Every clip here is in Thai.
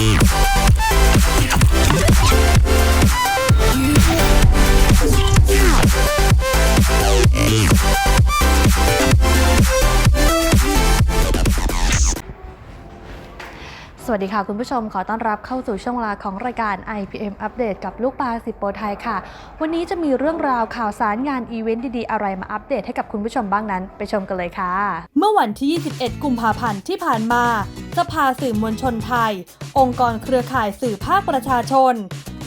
สวัสดีค่ะคุณผู้ชมขอต้อนรับเข้าสู่ช่วงเวลาของรายการ IPM อัปเดตกับลูกปลาสิบโปรไทยค่ะ วันนี้จะมีเรื่องราวข่าวสารงานอีเวนต์ดีๆ อะไรมาอัปเดตให้กับคุณผู้ชมบ้างนั้น ไปชมกันเลยค่ะ เมื่อวันที่ 21 กุมภาพันธ์ที่ผ่านมา สภาสื่อมวลชนไทย องค์กรเครือข่ายสื่อภาคประชาชน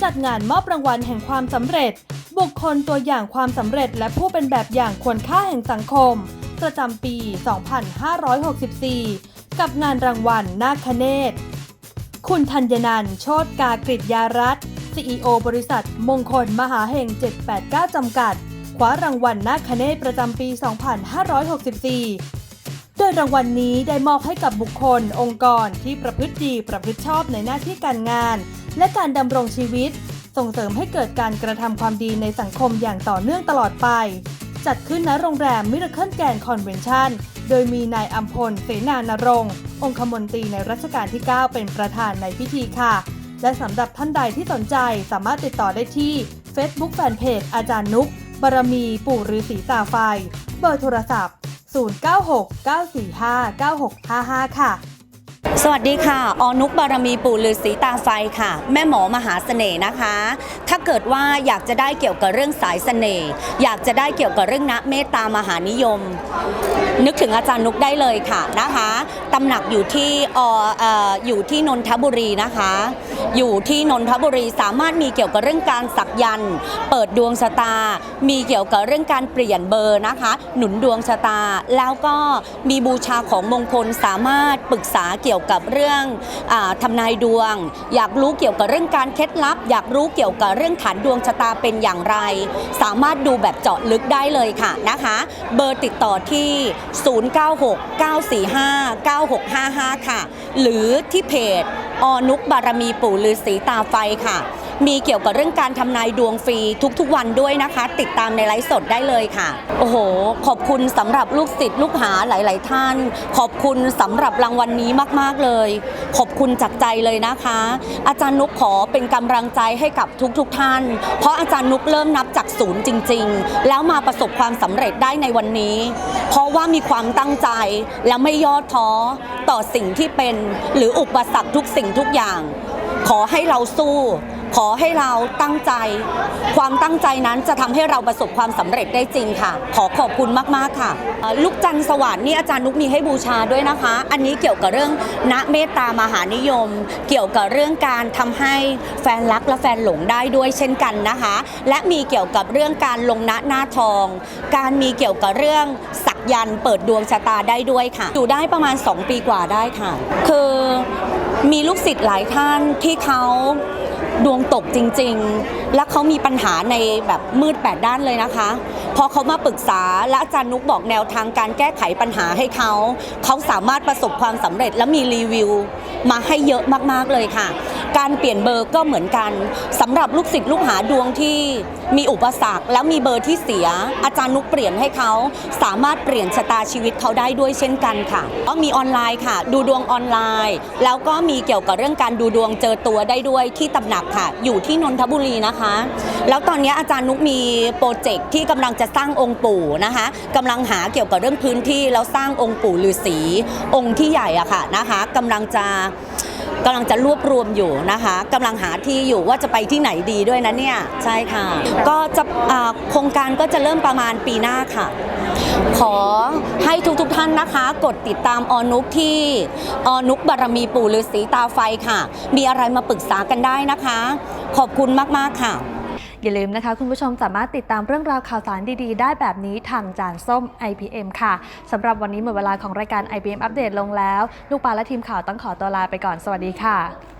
จัดงานมอบรางวัลแห่งความสำเร็จ บุคคลตัวอย่างความสำเร็จ และผู้เป็นแบบอย่างควรค่าแห่งสังคม ประจำปี 2564 กับงานรางวัลนาคเนตคุณธัญนันโชตกากริยารัตน์ CEO บริษัท มงคลมหาเฮง789 จำกัด คว้ารางวัลนาคเนตประจำปี 2564 ดยรางวัลนนี้ได้มอบให้กับบุคคล องค์กรที่ประพฤติดีประพฤติชอบในหน้าที่การงาน และการดำรงชีวิต ส่งเสริมให้เกิดการกระทำความดีในสังคมอย่างต่อเนื่องตลอดไป จัดขึ้นณโรงแรมมิราเคิลแกนคอนเวนชั่น โดยมีนายอัมพลเสนานรงค์องคมนตรีในรัชกาลที่ 9 เป็นประธานในพิธีค่ะ และสำหรับท่านใดที่สนใจสามารถติดต่อได้ที่ Facebook Fanpage อาจารย์นุกบารมี ปู่ฤาษีตาไฟ เบอร์โทรศัพท์ 0969459655 ค่ะ สวัสดีค่ะ อนุกบารมีปู่ฤาษีตาไฟค่ะ แม่หมอมหาเสน่ห์นะคะ ถ้าเกิดว่าอยากจะได้เกี่ยวกับเรื่องสายเสน่ห์ อยากจะได้เกี่ยวกับเรื่องณเมตตามหานิยม นึกถึงอาจารย์นุกได้เลยค่ะนะคะ ตำหนักอยู่ที่อเอ่ออยู่ที่นนทบุรีนะคะ อยู่ที่นนทบุรีสามารถมีเกี่ยวกับเรื่องการสักยันต์เปิดดวงชะตา มีเกี่ยวกับเรื่องการเปลี่ยนเบอร์นะคะ หนุนดวงชะตา แล้วก็มีบูชาของมงคลสามารถปรึกษาเกี่ยวกับเรื่องอาทำนายดวง อยากรู้เกี่ยวกับเรื่องการเคล็ดลับ อยากรู้เกี่ยวกับเรื่องฐานดวงชะตาเป็นอย่างไร สามารถดูแบบเจาะลึกได้เลยค่ะนะคะ เบอร์ติดต่อที่ 0969459655 ค่ะ หรือที่เพจออนุกบารมีปู่ฤาษีตาไฟค่ะ มีเกี่ยวกับเรื่องการทำนายดวงฟรีทุกๆวันด้วยนะคะ ติดตามในไลฟ์สดได้เลยค่ะ โอ้โห ขอบคุณสำหรับลูกศิษย์ลูกหาหลาย ๆ ท่าน ขอบคุณสำหรับรางวัลนนี้มากๆเลย ขอบคุณจากใจเลยนะคะ อาจารย์นุกขอเป็นกำลังใจให้กับทุกๆท่าน เพราะอาจารย์นุกเริ่มนับจากศูนย์จริง ๆ แล้วมาประสบความสำเร็จได้ในวันนี้ เพราะว่ามีความตั้งใจและไม่ย่อท้อต่อสิ่งที่เป็น หรืออุปสรรคทุกสิ่งทุกอย่าง ขอให้เราสู้ ขอให้เราตั้งใจ ความตั้งใจนั้นจะทำให้เราประสบความสำเร็จได้จริงค่ะ ขอขอบคุณมาก ๆ ค่ะ ลูกจันทร์สวัสดิ์นี่อาจารย์นุกมีให้บูชาด้วยนะคะ อันนี้เกี่ยวกับเรื่องณเมตตามหานิยม เกี่ยวกับเรื่องการทำให้แฟนรักและแฟนหลงได้ด้วยเช่นกันนะคะ และมีเกี่ยวกับเรื่องการลงณหน้าทอง การมีเกี่ยวกับเรื่องสักยันเปิดดวงชะตาได้ด้วยค่ะ อยู่ได้ประมาณ 2 ปีกว่าได้ค่ะ คือมีลูกศิษย์หลายท่านที่เขา ดวงตกจริง ๆ และเขามีปัญหาในแบบมืดแปดด้านเลยนะคะ พอเขามาปรึกษาและอาจารย์นุกบอกแนวทางการแก้ไขปัญหาให้เขา เขาสามารถประสบความสำเร็จและมีรีวิว มาให้เยอะมากๆเลยค่ะ การเปลี่ยนเบอร์ก็เหมือนกันสำหรับลูกศิษย์ลูกหาดวงที่มีอุปสรรค แล้วมีเบอร์ที่เสีย อาจารย์นุกเปลี่ยนให้เขาสามารถเปลี่ยนชะตาชีวิตเขาได้ด้วยเช่นกันค่ะก็มีออนไลน์ค่ะ ดูดวงออนไลน์ แล้วก็มีเกี่ยวกับเรื่องการดูดวงเจอตัวได้ด้วยที่ตำหนักค่ะ อยู่ที่นนทบุรีนะคะ แล้วตอนนี้อาจารย์นุกมีโปรเจกต์ที่กำลังจะสร้างองค์ปู่นะคะกำลังหาเกี่ยวกับเรื่องพื้นที่แล้วสร้างองค์ปู่ฤาษีองค์ที่ใหญ่อะค่ะนะคะกำลังจะ กำลังจะรวบรวมอยู่นะคะกำลังหาที่อยู่ว่าจะไปที่ไหนดีด้วยนะเนี่ยใช่ค่ะ ก็จะโครงการก็จะเริ่มประมาณปีหน้าค่ะ ขอให้ทุกๆทท่านนะคะ กดติดตามออนุกที่ออนุกบารมีปู่ฤาษีตาไฟค่ะ มีอะไรมาปรึกษากันได้นะคะ ขอบคุณมากๆค่ะ อย่าลืมนะคะ คุณผู้ชมสามารถติดตามเรื่องราวข่าวสารดีๆ ได้แบบนี้ทางจานส้ม IPM ค่ะสำหรับวันนี้หมดเวลาของรายการ IPM อัปเดตลงแล้ว ลูกปลาและทีมข่าวต้องขอตัวลาไปก่อนสวัสดีค่ะ